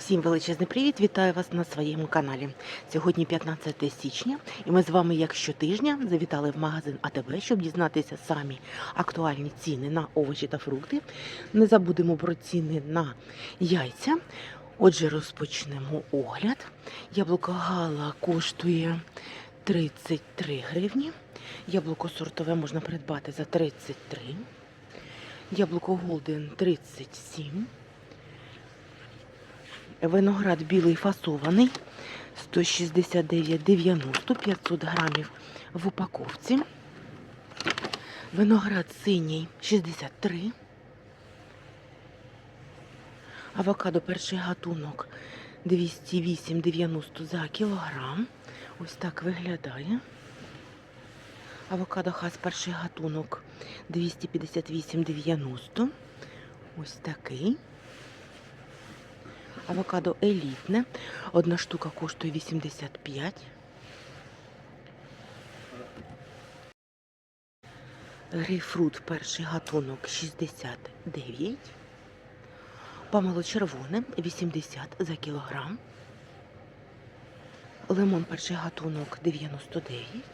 Всім величезний привіт! Вітаю вас на своєму каналі. Сьогодні 15 січня, і ми з вами, як щотижня, завітали в магазин АТБ, щоб дізнатися самі актуальні ціни на овочі та фрукти. Не забудемо про ціни на яйця. Отже, розпочнемо огляд. Яблуко Гала коштує 33 гривні. Яблуко сортове можна придбати за 33. Яблуко Голден 37. Виноград білий фасований 169,90 500 грамів в упаковці. Виноград синій 63. Авокадо перший гатунок 208,90 за кілограм. Ось так виглядає. Авокадо хас перший гатунок 258,90. Ось такий. Авокадо елітне. Одна штука коштує 85. Грейпфрут перший гатунок 69. Помело червоне 80 за кілограм. Лимон перший гатунок 99.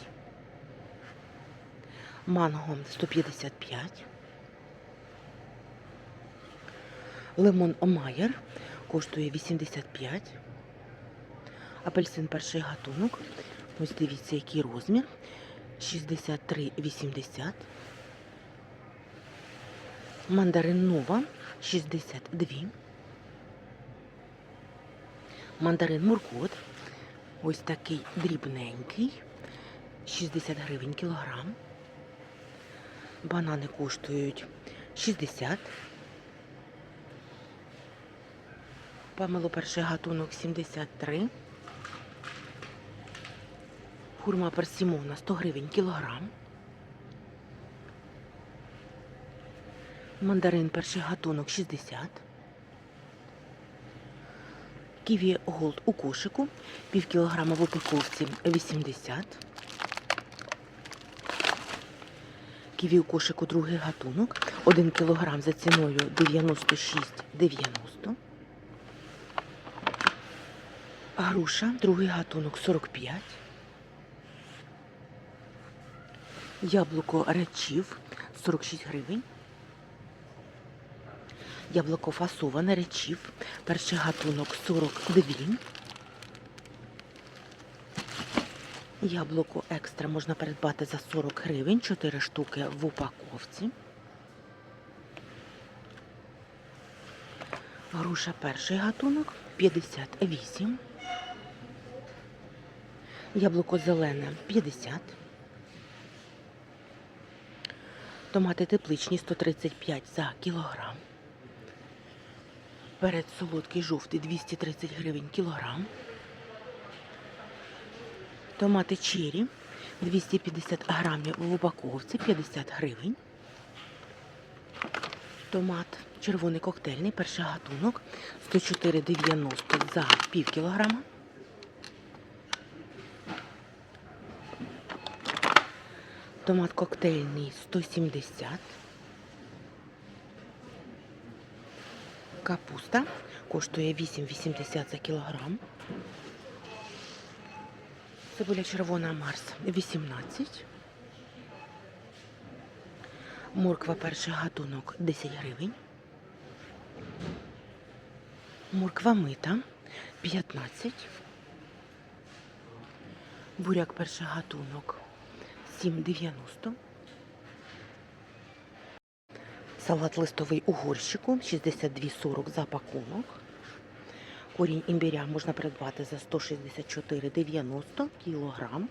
Манго 155. Лимон Омайер коштує 85. Апельсин перший гатунок. Ось дивіться, який розмір. 63,80. Мандарин Нова 62. Мандарин Муркот. Ось такий дрібненький. 60 гривень кілограм. Банани коштують 60. Памело перший гатунок 73. Хурма персимовна 100 гривень кілограм. Мандарин перший гатунок 60. Ківі Голд у кошику. Пів кілограма в упаковці 80. Ківі у кошику другий гатунок. 1 кілограм за ціною 96,90. Груша, другий гатунок 45. Яблуко речів 46 гривень. Яблуко фасоване речів. Перший гатунок 42. Яблуко екстра можна придбати за 40 гривень, 4 штуки в упаковці. Груша перший гатунок 58. Яблуко зелене 50. Томати тепличні 135 за кілограм. Перець солодкий жовтий 230 гривень кілограм. Томати чері 250 грамів в упаковці 50 гривень. Томат червоний коктейльний, перший гатунок 104,90 за пів кілограма. Томат коктейльний 170. Капуста коштує 8,80 за кілограм. Цибуля червона Марс 18. Морква перший гатунок 10 гривень. Морква мита 15. Буряк перший гатунок 7,90. Салат листовий у горщику 62,40 за пакунок. Корінь імбиря можна придбати за 164,90 кілограм.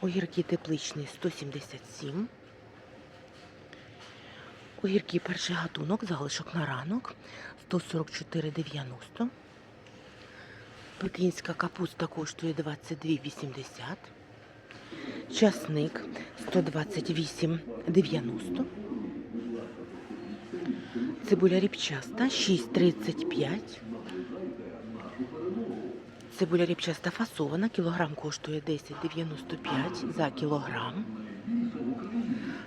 Огірки тепличні 177. Огірки перший гатунок, залишок на ранок 144,90. Пекінська капуста коштує 22,80. Часник 128,90. Цибуля ріпчаста 6,35. Цибуля ріпчаста фасована. Кілограм коштує 10,95 за кілограм.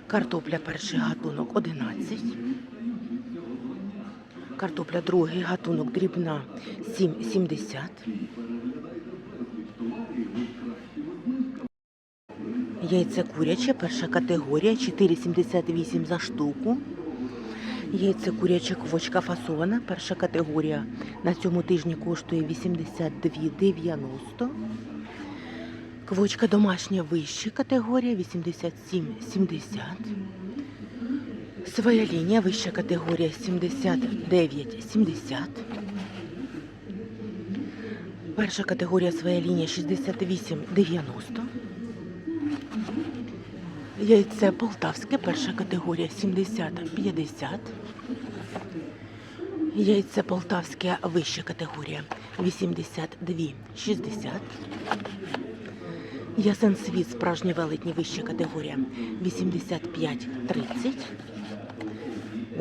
Картопля перший гатунок 11. Картопля другий гатунок дрібна 7,70. Яйце куряче, перша категорія 4,78 за штуку. Яйце куряче квочка фасована, перша категорія на цьому тижні коштує 82,90. Квочка домашня вища категорія 87,70. Своя лінія вища категорія 79,70. Перша категорія своя лінія 68,90. Яйце полтавське, перша категорія 70-50. Яйце полтавське вища категорія 82,60. Ясен світ справжній велетні вища категорія 85,30.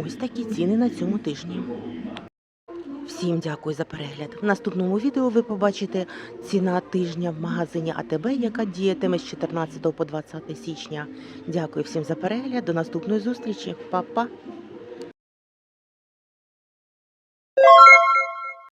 Ось такі ціни на цьому тижні. Всім дякую за перегляд. В наступному відео ви побачите ціна тижня в магазині АТБ, яка діятиме з 14 по 20 січня. Дякую всім за перегляд. До наступної зустрічі. Па-па!